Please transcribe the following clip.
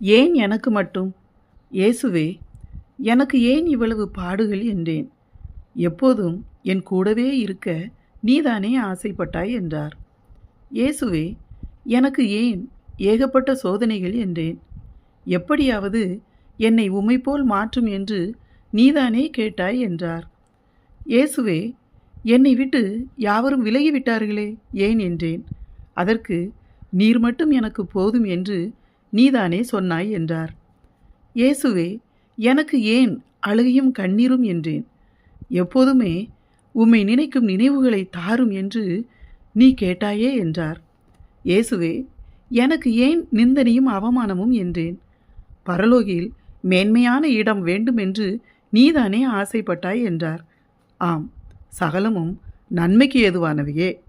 ஏன் எனக்கு மட்டும்? இயேசுவே எனக்கு ஏன் இவ்வளவு பாடுகள் என்றேன்? எப்போதும் என் கூடவே இருக்க நீதானே ஆசைப்பட்டாய் என்றார். இயேசுவே எனக்கு ஏன் ஏகப்பட்ட சோதனைகள் என்றேன்? எப்படியாவது என்னை உம்மை போல் மாற்றும் என்று நீதானே கேட்டாய் என்றார். இயேசுவே என்னை விட்டு யாவரும் விலகிவிட்டார்களே ஏன் என்றேன்? அதற்கு நீர் மட்டும் எனக்கு போதும் என்று நீதானே சொன்னாய் என்றார். இயேசுவே எனக்கு ஏன் அழுகையும் கண்ணீரும் என்றேன்? எப்போதுமே உம்மை நினைக்கும் நினைவுகளை தாரும் என்று நீ கேட்டாயே என்றார். இயேசுவே எனக்கு ஏன் நிந்தனையும் அவமானமும் என்றேன்? பரலோகில் மேன்மையான இடம் வேண்டுமென்று நீதானே ஆசைப்பட்டாய் என்றார். ஆம் சகலமும் நன்மைக்கு ஏதுவானவையே.